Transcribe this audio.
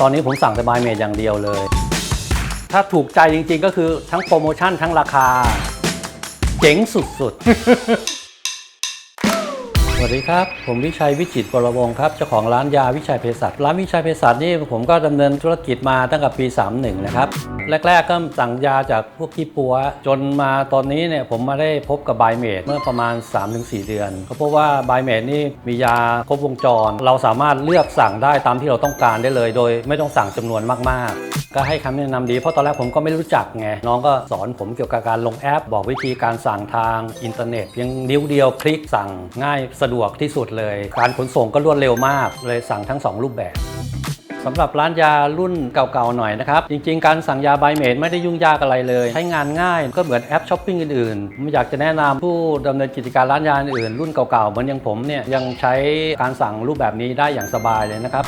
ตอนนี้ผมสั่งสบายเมดอย่างเดียวเลย ถ้าถูกใจจริงๆก็คือทั้งโปรโมชั่นทั้งราคา เจ๋งสุดๆ วัสดีครับ ผมวิชัยวิจิตรบรวงครับเจ้าของร้านยาวิชัยเภสัชร้านวิชัยเภสัชนี่ผมก็ดำเนินธุรกิจมาตั้งแต่ปี 31 นะครับ แรก ๆ ก็สั่งยาจากพวกที่ปัว จนมาตอนนี้เนี่ยผมมาได้พบกับไบเมดเมื่อประมาณ 3-4 เดือน ก็พราะว่าไบเมดนี่มียาครบวงจร เราสามารถเลือกสั่งได้ตามที่เราต้องการได้เลย โดยไม่ต้องสั่งจำนวนมากๆ ก็ให้คำแนะนำดีเพราะตอนแรกผมก็ไม่รู้จักไงน้องก็สอนผมเกี่ยวกับการลงแอป บอกวิธีการสั่งทางอินเทอร์เน็ตเพียงนิ้วเดียวคลิกสั่งง่ายสะดวกที่สุดเลย การขนส่งก็รวดเร็วมาก เลยสั่งทั้ง 2 รูปแบบสำหรับร้านยารุ่นเก่าๆหน่อยนะครับ จริงๆ การสั่งยาไบเมดไม่ได้ยุ่งยากอะไรเลย ใช้งานง่ายก็เหมือนแอปช้อปปิ้งอื่นๆผมอยากจะแนะนำผู้ดำเนินกิจการร้านยาอื่นรุ่นเก่าๆ เหมือนอย่างผมเนี่ยยังใช้การสั่งรูปแบบนี้ได้อย่างสบายเลยนะครับ